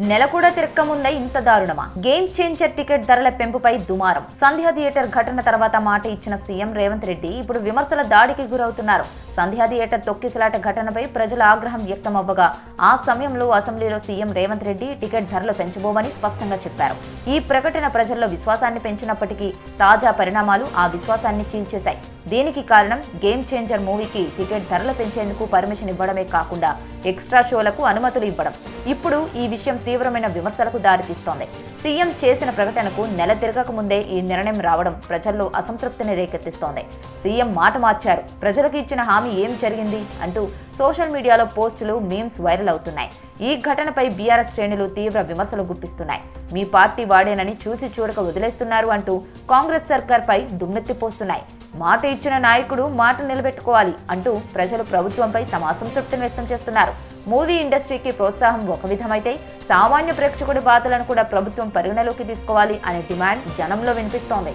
నెల కూడా తిరక్కముందే ఇంత దారుణమా? గేమ్ చేంజర్ టికెట్ ధరల పెంపుపై దుమారం. సంధ్యా థియేటర్ ఘటన తర్వాత మాట ఇచ్చిన సీఎం రేవంత్ రెడ్డి ఇప్పుడు విమర్శల దాడికి గురవుతున్నారు. సంధ్యా థియేటర్ తొక్కిసలాట ఘటనపై ప్రజల ఆగ్రహం వ్యక్తమవ్వగా ఆ సమయంలో అసెంబ్లీలో సీఎం రేవంత్ రెడ్డి టికెట్ ధరలు పెంచబోమని స్పష్టంగా చెప్పారు. ఈ ప్రకటన ప్రజల్లో విశ్వాసాన్ని పెంచినప్పటికీ తాజా పరిణామాలు ఆ విశ్వాసాన్ని చీల్చేశాయి. దీనికి కారణం గేమ్ చేంజర్ మూవీకి టికెట్ ధరలు పెంచేందుకు పర్మిషన్ ఇవ్వడమే కాకుండా ఎక్స్ట్రా షోలకు అనుమతులు ఇవ్వడం. ఇప్పుడు ఈ విషయం తీవ్రమైన విమర్శలకు దారితీస్తోంది. సీఎం చేసిన ప్రకటనకు నెల తిరగక ముందే ఈ నిర్ణయం రావడం ప్రజల్లో అసంతృప్తిని రేకెత్తిస్తోంది. సీఎం మాట మార్చారు. ప్రజలకు ఇచ్చిన హామీ ఏం జరిగింది అంటూ సోషల్ మీడియాలో పోస్టులు మీమ్స్ వైరల్ అవుతున్నాయి. ఈ ఘటనపై బీఆర్ఎస్ శ్రేణులు తీవ్ర విమర్శలు గుప్పిస్తున్నాయి. మీ పార్టీ వాడేనని చూసి చూడక వదిలేస్తున్నారు అంటూ కాంగ్రెస్ సర్కార్పై దుమ్మెత్తిపోస్తున్నాయి మాట ఇచ్చిన నాయకుడు మాట నిలబెట్టుకోవాలి అంటూ ప్రజలు ప్రభుత్వంపై తమ అసంతృప్తిని వ్యక్తం చేస్తున్నారు. మూవీ ఇండస్ట్రీకి ప్రోత్సాహం ఒక విధమైతే సామాన్య ప్రేక్షకుడి బాధలను కూడా ప్రభుత్వం పరిగణలోకి తీసుకోవాలి అనే డిమాండ్ జనంలో వినిపిస్తోంది.